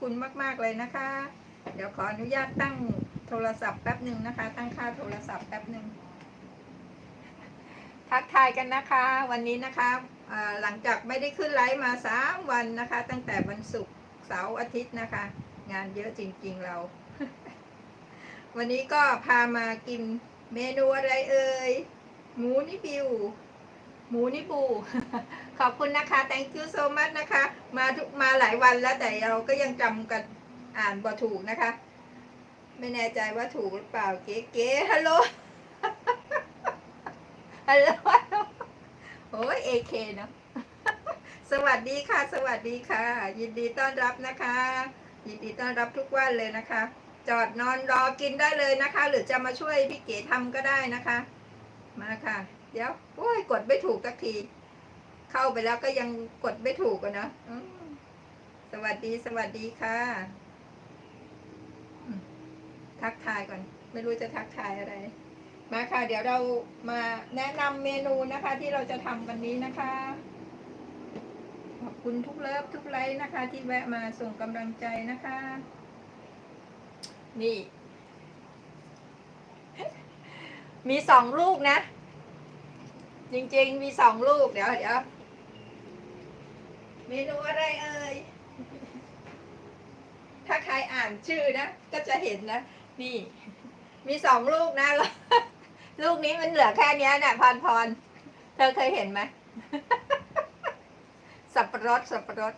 คุณมาก ๆ เลยนะคะ เดี๋ยวขออนุญาตตั้งโทรศัพท์แป๊บหนึ่งนะคะ ตั้งค่าโทรศัพท์แป๊บหนึ่งทักทายกันนะคะ วันนี้นะคะหลังจากไม่ได้ขึ้นไลฟ์มาสามวันนะคะ ตั้งแต่วันศุกร์เสาร์อาทิตย์นะคะ งานเยอะจริง ๆเรา วันนี้ก็พามากินเมนูอะไรเอ่ยหมูนิบิว หมูนิบูขอบคุณนะคะ thank you so much นะคะ มาทุกมาหลายวันแล้วแต่เราก็ยังจำกันอ่านบ่ถูกนะคะ ไม่แน่ใจว่าถูกหรือเปล่าเก๋เก๋ฮัลโหลฮัลโหลโอ้ยเอเคเนาะสวัสดีค่ะ สวัสดีค่ะ ยินดีต้อนรับนะคะ ยินดีต้อนรับทุกวันเลยนะคะ จอดนอนรอกินได้เลยนะคะ หรือจะมาช่วยพี่เก๋ทำก็ได้นะคะ มาค่ะ เดี๋ยวโอ้ยกดไม่ถูกสักที เข้าไปแล้วก็ยังกดไม่ถูกอะนะสวัสดีสวัสดีค่ะ ทักทายก่อน ไม่รู้จะทักทายอะไร มาค่ะ เดี๋ยวเรามาแนะนำเมนูนะคะ ที่เราจะทำวันนี้นะคะ ขอบคุณทุกเลิฟทุกไลค์นะคะ ที่แวะมาส่งกำลังใจนะคะ นี่ มีสองลูกนะ จริงๆ มีสองลูกเดี๋ยวเดี๋ยวเมนูอะไรเอ่ย ถ้าใครอ่านชื่อนะ ก็จะเห็นนะ นี่ มีสองลูกนะแล้วลูกนี้มันเหลือแค่นี้เนี่ยพรพร เธอเคยเห็นไหม สับปะรดสับปะรด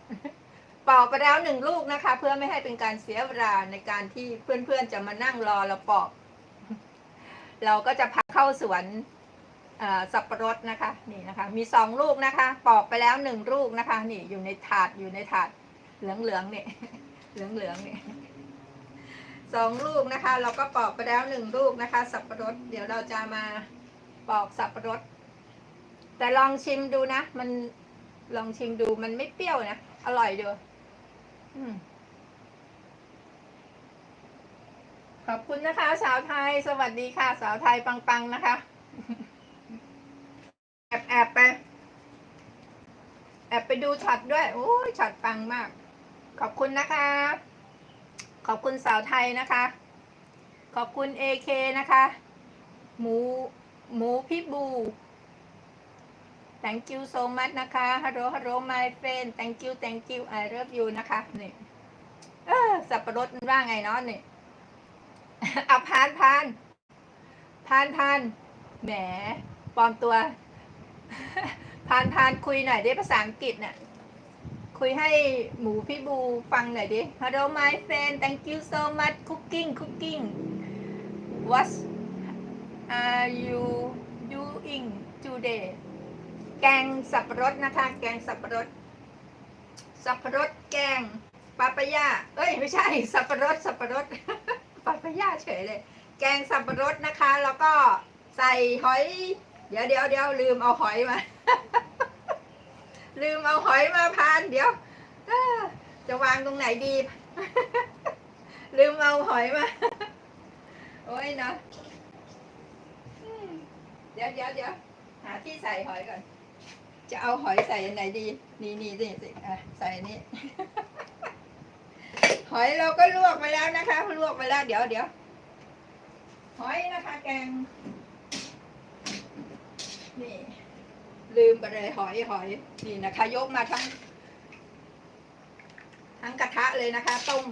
ปอกไปแล้วหนึ่งลูกนะคะ เพื่อไม่ให้เป็นการเสียเวลาในการที่เพื่อนๆจะมานั่งรอเราปอก เราก็จะพาเข้าสวน สับปะรดนะคะนี่นะคะมีสองลูกนะคะ ปอกไปแล้วหนึ่งลูกนะคะนี่อยู่ในถาดอยู่ในถาดเหลืองๆเนี่ยเหลืองๆเนี่ยสองลูกนะคะ เราก็ปอกไปแล้วหนึ่งลูกนะคะ สับปะรดเดี๋ยวเราจะมาปอกสับปะรด แต่ลองชิมดูนะ มันลองชิมดูมันไม่เปรี้ยวนะ อร่อยดูขอบคุณนะคะ สาวไทย สวัสดีค่ะ สาวไทยปังๆนะคะ อบแอบไป แอบไปดูช็อตด้วยโอ้ยช็อตปังมาก ขอบคุณนะคะ ขอบคุณสาวไทยนะคะ ขอบคุณเอเคนะคะ หมู หมูพี่บู thank you so much นะคะ hello hello my friend thank you thank you I love you นะคะนี่เออสับปะรดว่าไงเนาะนี่เอาพานพานพานพานแหมปลอมตัว พานพานคุยหน่อยดิภาษาอังกฤษเนี่ยคุยให้หมูพี่บูฟังหน่อยดิ Hello my friend thank you so much cooking cooking what are you doing today แกงสับปะรดนะคะ แกงสับปะรด สับปะรดแกงปาปายาเอ้ยไม่ใช่ สับปะรด สับปะรดปาปายาเฉยเลย แกงสับปะรดนะคะ แล้วก็ใส่หอย ดี๋ยวเดี๋ยวเดี๋ยวลืมเอาหอยมา ลืมเอาหอยมาพาน เดี๋ยวจะวางตรงไหนดี ลืมเอาหอยมา โอ้ยเนาะเดี๋ยวเดี๋ยวเดี๋ยวหาที่ใส่หอยก่อน จะเอาหอยใส่ไหนดี นี่นี่นี่สิอะใส่นนี้หอยเราก็ลวกไปแล้วนะคะลวกไปแล้ว เดี๋ยวเดี๋ยวหอยนะคะ แกง นี่ ลืมไปเลยหอยหอยนี่นะคะ ยกมาทั้ง ทั้งกระทะเลยนะคะ ต้ม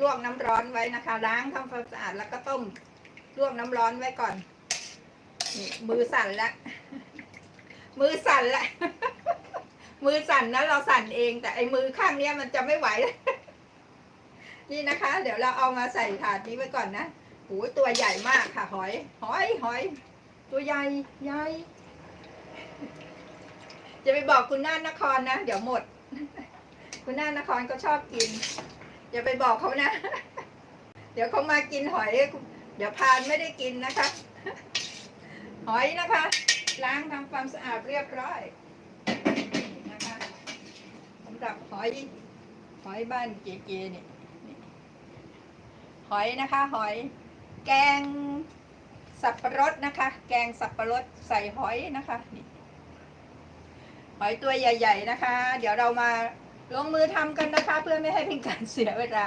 ลวกน้ำร้อนไว้นะคะ ล้างทำความสะอาดแล้วก็ต้มลวกน้ำร้อนไว้ก่อน นี่ มือสั่นละมือสั่นละมือสั่นนะเราสั่นเอง แต่ไอ้มือข้างเนี้ยมันจะไม่ไหว นี่นะคะ เดี๋ยวเราเอามาใส่ถาดนี้ไว้ก่อนนะโอ้ยตัวใหญ่มากค่ะ หอย หอยหอย ตัวใหญ่ใหญ่ จะไปบอกคุณน่านนครนะ เดี๋ยวหมด คุณน่านนครก็ชอบกิน อย่าไปบอกเขานะ เดี๋ยวเขามากินหอย เดี๋ยวพานไม่ได้กินนะคะ หอยนะคะ ล้างทำความสะอาดเรียบร้อยนะคะสำหรับหอยหอยบ้านเก๋ๆเนี่ยนี่หอยนะคะ หอย แกง สับปะรดนะคะ แกงสับปะรดใส่หอยนะคะหอยตัวใหญ่ ๆ นะคะ เดี๋ยวเรามาลงมือทำกันนะคะ เพื่อไม่ให้เป็นการเสียเวลา